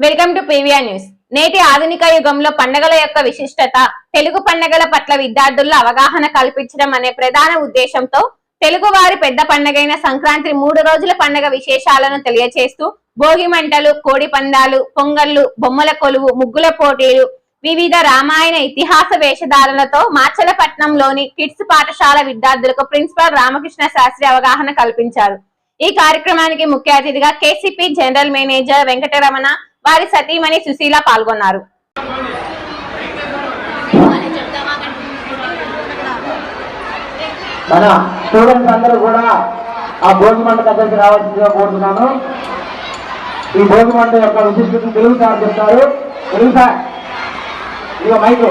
Welcome to PVR news. నేటి ఆధునిక యుగంలో పండగల యొక్క విశిష్టత తెలుగు పండగల పట్ల విద్యార్థుల్లో అవగాహన కల్పించడం అనే ప్రధాన ఉద్దేశంతో తెలుగు వారి పెద్ద పండగైన సంక్రాంతి మూడు రోజుల పండగ విశేషాలను తెలియచేస్తూ భోగి మంటలు కోడి పందాలు పొంగళ్ళు బొమ్మల కొలువు ముగ్గుల పోటీలు వివిధ రామాయణ ఇతిహాస వేషధారణలతో మాచలపట్నంలోని కిడ్స్ పాఠశాల విద్యార్థులకు ప్రిన్సిపాల్ రామకృష్ణ శాస్త్రి అవగాహన కల్పించారు. ఈ కార్యక్రమానికి ముఖ్య అతిథిగా కేసీపీ జనరల్ మేనేజర్ వెంకటరమణ వారి సతీమణి సుశీల పాల్గొన్నారు. మన స్టూడెంట్స్ అందరూ కూడా ఆ భోగి మంట దగ్గరికి రావాల్సిందిగా కోరుతున్నాను. ఈ భోగి మంట యొక్క విశిష్టతను తెలుగు సార్ చెప్తారు. తెలుగు సార్ ఇక మైకు.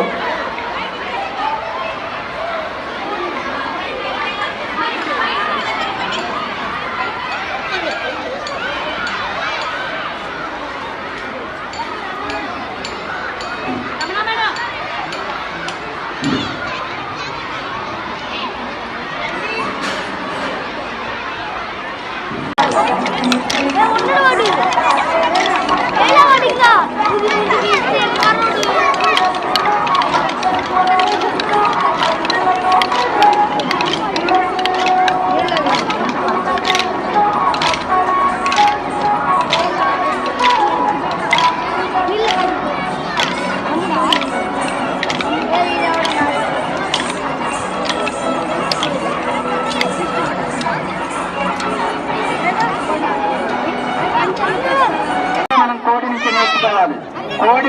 Yeah.